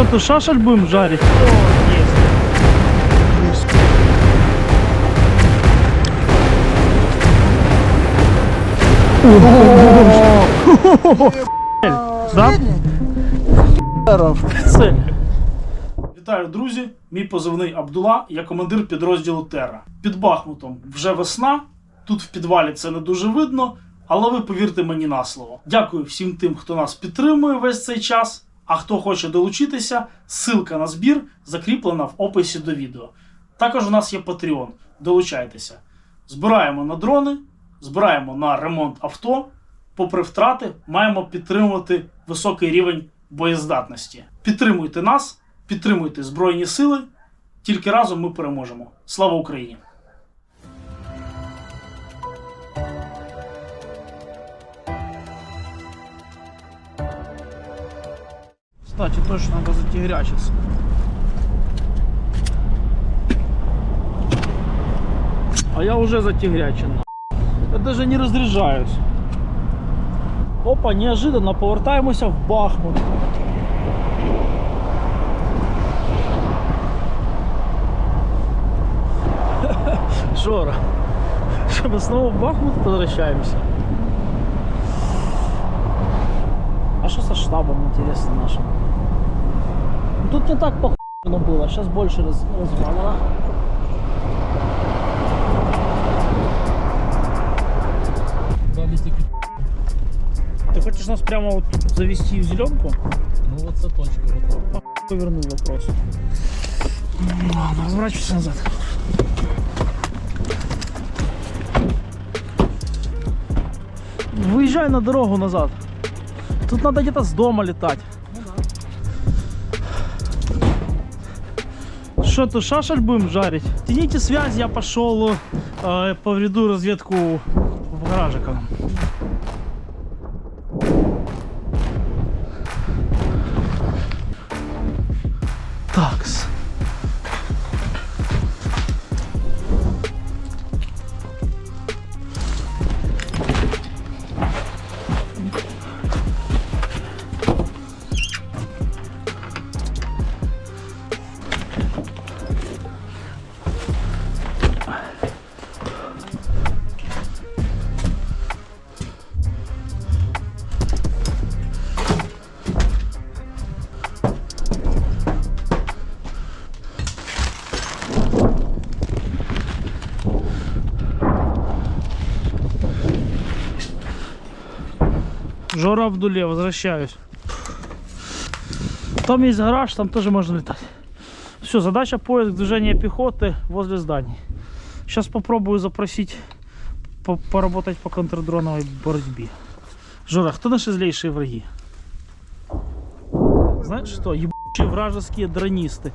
Что, ты шашель будем жарить? Да? Вітаю, друзі! Мій позивний Абдула, я командир підрозділу Терра. Під Бахмутом вже весна. Тут в підвалі це не дуже видно, але ви повірте мені на слово. Дякую всім тим, хто нас підтримує весь цей час. А хто хоче долучитися, ссылка на збір закріплена в описі до відео. Також у нас є Patreon. Долучайтеся. Збираємо на дрони, збираємо на ремонт авто. Попри втрати, маємо підтримувати високий рівень боєздатності. Підтримуйте нас, підтримуйте Збройні Сили. Тільки разом ми переможемо. Слава Україні! Кстати, точно надо затигрячиться. А я уже затигрячен. Я даже не разряжаюсь. Опа, неожиданно повертаємося в Бахмут. Жора, что мы снова в Бахмут возвращаемся? А что со штабом, интересно, нашим? Ну, Тут не так похуй было, сейчас больше раз, развалено. Ты хочешь нас прямо вот завести в зеленку? Ну вот за точку. Вот. Повернул вопрос. Ладно, разворачивайся назад. Выезжай на дорогу назад. Тут надо где-то с дома летать. Что, тут шашель будем жарить? Тяните связь, я пошел э, поведу разведку в гараже Жора Абдуле, возвращаюсь. Там есть гараж, там тоже можно летать. Все, задача поиск движения пехоты возле зданий. Сейчас попробую запросить по- поработать по контрдроновой борьбе. Жора, кто наши злейшие враги? Знаешь что? Ебучие вражеские дронисты.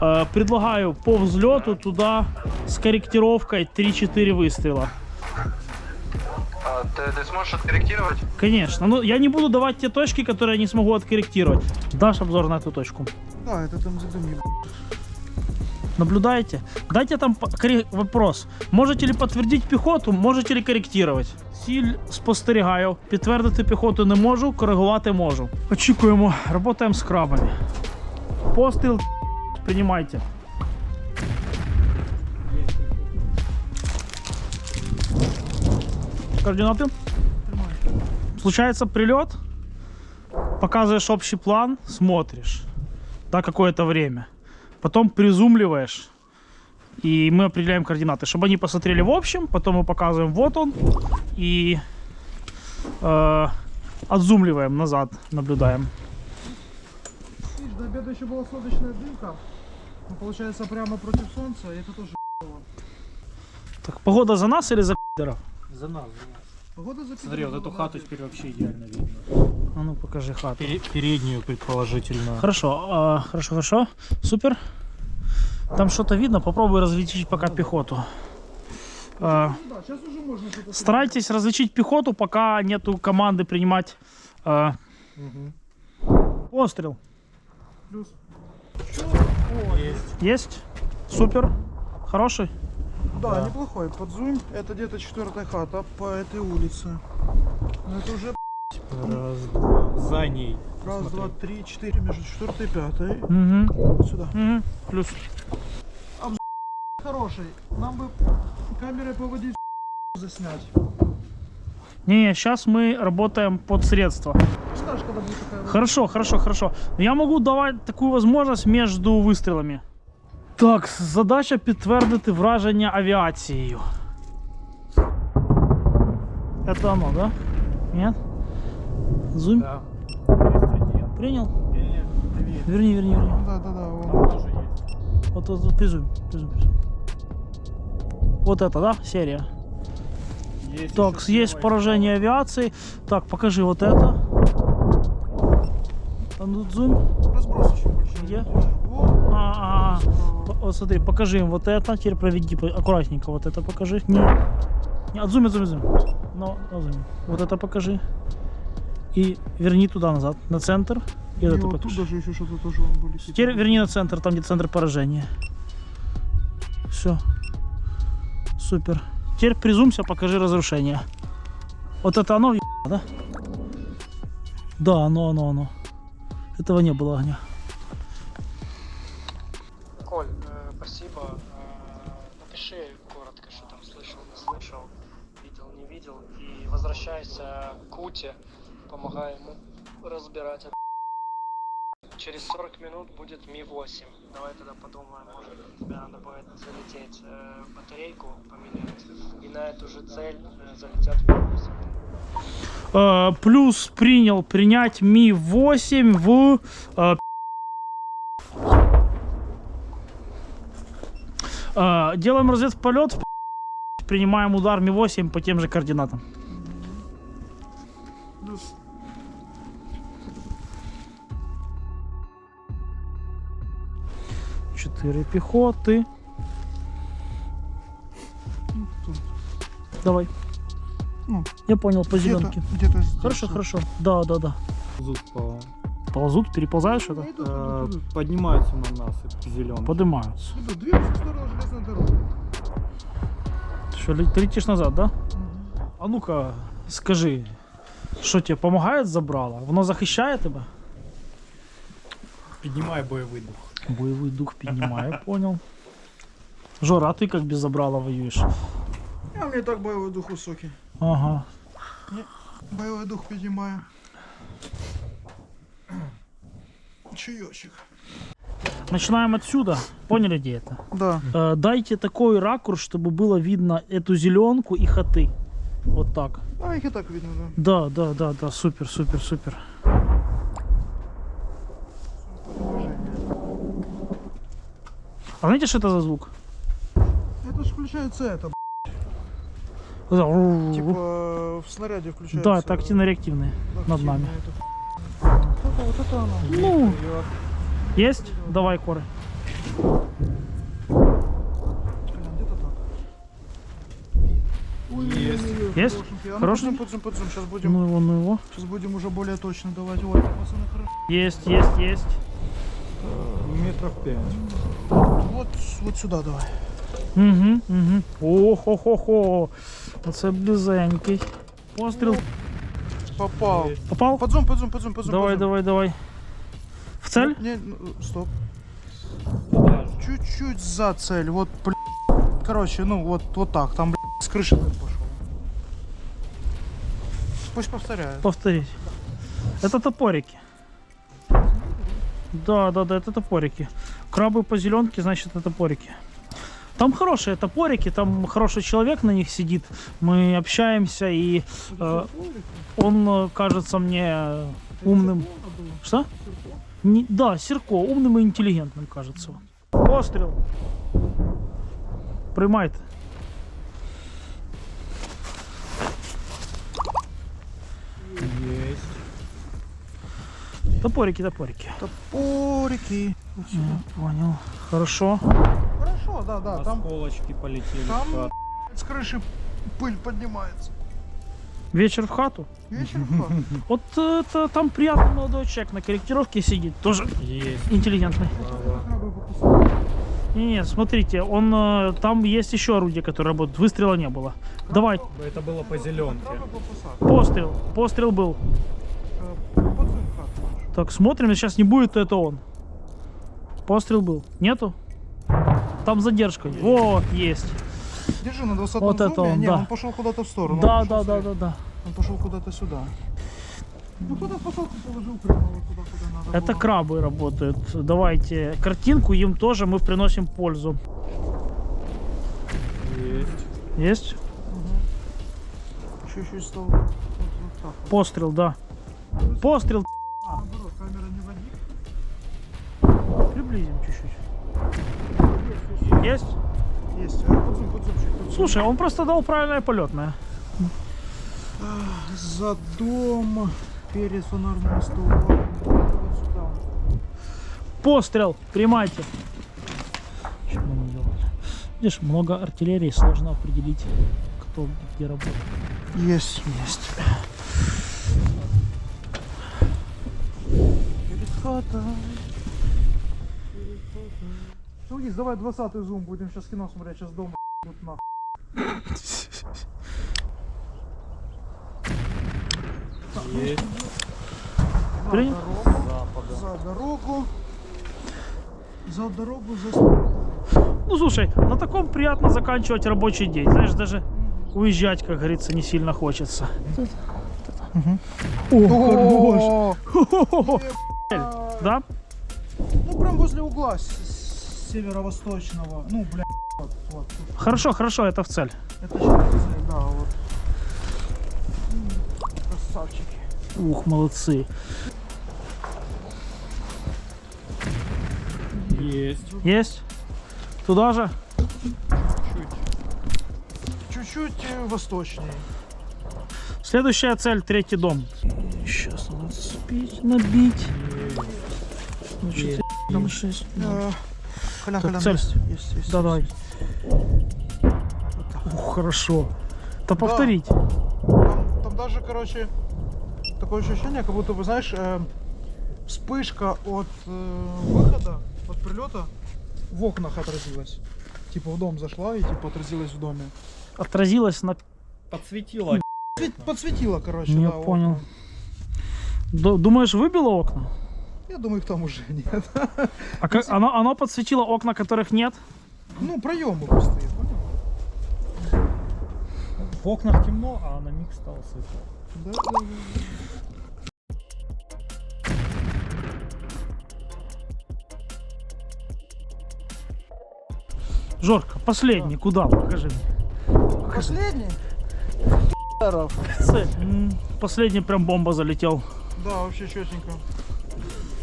Э, предлагаю по взлету туда с корректировкой 3-4 выстрела. А ты, ты сможешь откорректировать? Конечно. Но я не буду давать те точки, которые я не смогу откорректировать. Дашь обзор на эту точку. Да, это там за дым еб- Наблюдаете? Дайте там по- корре- вопрос. Можете ли подтвердить піхоту, можете ли корректувати? Ціль спостерігаю. Підтвердити піхоту не можу, коригувати можу. Очікуємо, работаємо з крабами. Постріл приймайте. Координати? Случается прилет, показываешь общий план, смотришь, да, какое-то время. Потом призумливаешь, и мы определяем координаты, чтобы они посмотрели в общем, потом мы показываем, вот он, и э, отзумливаем назад, наблюдаем. Видишь, до обеда еще была солнечная дымка. Ну, получается, прямо против солнца, и это тоже Так, погода за нас или за пидоров? За нас. Погода за Смотри, вот эту хату теперь вообще идеально видно. А ну покажи хату. переднюю предположительно. Хорошо, а, хорошо, хорошо, супер. Там что-то видно, попробуй различить пока пехоту. А, Да, сейчас уже можно что-то... старайтесь различить пехоту, пока нету команды принимать а, пострел. Плюс. Есть? Супер. Хороший? Да, неплохой. Подзум. Это где-то четвертая хата по этой улице. Ну, это уже Раз, два. За ней. Раз, Смотри. два, три, четыре, между четвертой и пятой. Угу. Вот сюда. Угу. Плюс. Хороший. Нам бы камерой поводить заснять. Не, сейчас мы работаем под средства. Скажешь, когда будет такая вот- Хорошо, хорошо, хорошо. Я могу давати таку можливість між вистрілами. Так, задача підтвердити враження авіацією. Это оно, да? Нет? Зум? Да. Есть один. Принял? Не-не, две. Верни, верни, верни. Да, да, да. он- Там тоже есть. Вот, вот, вот, призум, призум, призум. Вот это, да, серия? Есть Так, еще есть слева и поражение авиации. Так, покажи вот это. А ну, зум. Разброс еще большой. Где? Вот. А, а, а. Вот смотри, покажи им вот это, теперь проведи аккуратненько вот это покажи. Не, не отзуми, отзуми, отзуми. Но, отзуми. Вот это покажи. И верни туда назад, на центр. И И вот это вот тут покажи. даже еще что-то тоже были. Теперь верни на центр, там где центр поражения. Все. Супер. Теперь призумся, покажи разрушение. Вот это оно, да? Да, оно, оно, оно. Этого не было огня. И возвращайся к Уте, помогай ему разбирать. это. Через 40 минут будет Ми-8. Давай тогда подумаем, может тебе надо будет залететь э, батарейку поменять. И на эту же цель э, залетят Ми-8. Э, плюс принял принять Ми-8 в... э, э, делаем разведполет, принимаем удар Ми-8 по тем же координатам. Четыре пехоты. Давай. Ну, Я понял, по зеленке. где-то здесь. Хорошо, хорошо. Да, да, да. Ползут по... Ползут, переползаешь это? Ну, идут, э, идут, идут. поднимаются на нас, к зеленке. Поднимаются. Идут, движутся в сторону железной дороги. Что, ты летишь назад, да? А ну-ка, скажи, що тебе помогає забрало? Воно захищає тебе? Поднимай боевой дух. Бойовий дух піднімає, понял. Жора, а ти як без забрала воюєш? А мне так боевой дух высокий. Ага. Боевой дух поднимаю. Чаечек. Начинаем отсюда. Поняли, где это? Да. Э, дайте такой ракурс, чтобы было видно эту зеленку и хоты. Вот так. А их и так видно, да. Да, да, да, да, супер, супер, супер. А знаете, что это за звук? Это же включается это, это типа э, в снаряде включается. Да, это активно-реактивные над нами. Вот это, вот это оно. Ну, есть? Давай, коры. Блин, где-то так. Есть. Хорошенький. Подзум, подзум, подзум. Сейчас будем, Ну его, ну его. сейчас будем уже более точно давать. Ой, пацаны, хорошо. Есть, есть, есть. Метров пять. Вот, вот сюда давай. Угу, угу. О-хо-хо-хо. Оце близенький. Постріл. Попал. Попав? Подзум, подзум, подзум, подзум. Давай, подзум. давай, давай. В цель? Не, ну, стоп. Чуть-чуть за цель. Вот, блин. Короче, ну вот, вот так. Там, блин, с крыши пошел. Пусть повторяет. Повторить. Это топорики. Да, да, да, это топорики. Крабы по зеленке, значит, это топорики. Там хорошие топорики, там хороший человек на них сидит. Мы общаемся, и э, он э, кажется мне умным. Что? Не- да, Серко, умным и интеллигентным кажется. Пострел. Приймайте. Есть. Топорики, топорики. Топорики. Я понял. Хорошо. Хорошо, да, да. Там Осколочки полетели. там- в хату. с крыши пыль поднимается. Вечер в хату. Вечером как? Вот это там приятный молодой человек на корректировке сидит, тоже Есть. интеллигентный. Не, не, смотрите, он э, там есть еще орудие, которое работает. Выстрела не было. Давай, Это было по зеленке. Покусали. пострел, пострел был. э, под дым хат. Так, смотрим, сейчас не будет, то это он. Пострел был. Нету? Там задержка. Во, есть. Держи на 20 Вот это зуме. он, Не, да. он пошел куда-то в сторону. Да, да, да, да, да. Он пошел куда-то сюда. Ну куда фасовку положил прямо вот туда, куда надо Это было. крабы работают. Давайте картинку им тоже мы приносим пользу. Есть. Есть? Чуть-чуть стал вот, вот так вот. Пострел, да. Пострел. Приблизим чуть-чуть. Есть? Есть. А, под зум, под зум, чуть под зум. Слушай, он просто дал правильное полетное. За дом, перед фонарным сюда. Пострел. Примайте. Что мы делали? Видишь, много артиллерии, сложно определить, кто где работает. Есть. Есть. Перед хатой. Хатой. Ну, давай 20 зум, будем сейчас кино смотреть, сейчас дома идут нахуй. Есть. За Принят. дорогу, Запада. за дорогу, за дорогу, за. Ну слушай, на таком приятно заканчивать рабочий день. Знаешь, даже уезжать, как говорится, не сильно хочется. О, хорош. Да? Ну, прям возле угла с северо-восточного. Ну, бля, вот, вот. тут. Хорошо, хорошо, это в цель. Это сейчас, да, вот. М, Красавчики. Ух, молодцы. Есть. Есть? Туда же? Чуть. Чуть-чуть э, восточнее. Следующая цель, третий дом. Сейчас надо успеть набить. Ну, четыре, там шесть. Э, Так, Колян, цель. есть, есть, есть. Да, давай. Ух, хорошо. Да повторить. Там, там даже, короче, такое ощущение, как будто бы, знаешь, э, вспышка от э, выхода, от прилета в окнах отразилась. Типа в дом зашла и типа отразилась в доме. Отразилось на... Подсветила. Свет- Подсветила, короче, Я да, окна. понял. Ду- Думаешь, выбило окна? Я думаю, их там уже нет. А как, оно, оно подсветило окна, которых нет? Ну, проемы пустые, понял? В окнах темно, а на миг стало светло. Да, да, да. Жорка, последний, куда? Покажи мне. Последний? Последний прям бомба залетел. Да, вообще четенько.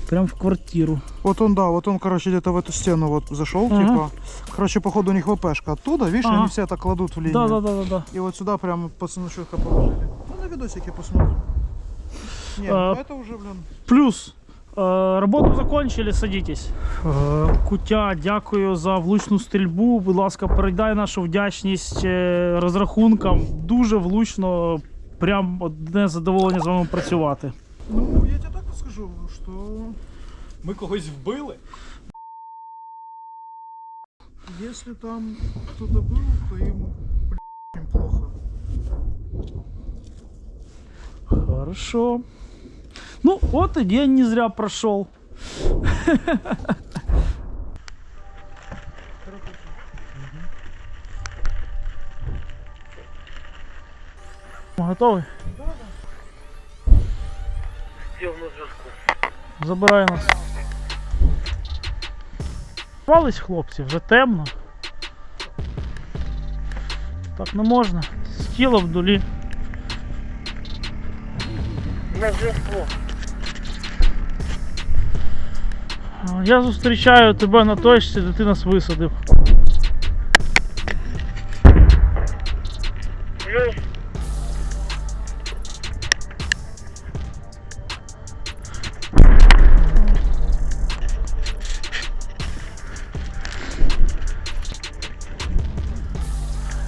Прям в квартиру. Вот он, да, вот он, короче, где-то в эту стену вот зашел, Ага. типа. Короче, походу у них ВПшка оттуда, видишь, Ага. они все так кладут в линию. Да, да, да, да, да. И вот сюда прям пацаны четко положили. Ну, на видосике посмотрим. Не, А, ну это уже, блин. Плюс. е, Роботу закончили, садітесь. Е, Кутя, дякую за влучну стрільбу. Будь ласка, передай нашу вдячність е, розрахункам. Дуже влучно. Прям одне задоволення з вами працювати. Ну, я тебе так скажу, Что Ми когось вбили? если там кто-то был, то ему, блин, плохо. Хорошо. Ну, вот и день не зря прошел. Мы Готовы? Забирай нас. Спались хлопці, вже темно. Так не можна. Тіло в долі. А, Я зустрічаю тебе на точці, де ти нас висадив.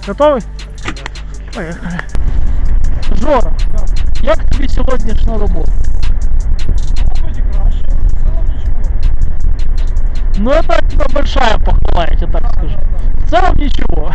Готовий? Поїхали. Жора, як тобі сьогоднішня робота? Ну это у тебя большая похвала, я тебе так скажу. В целом ничего.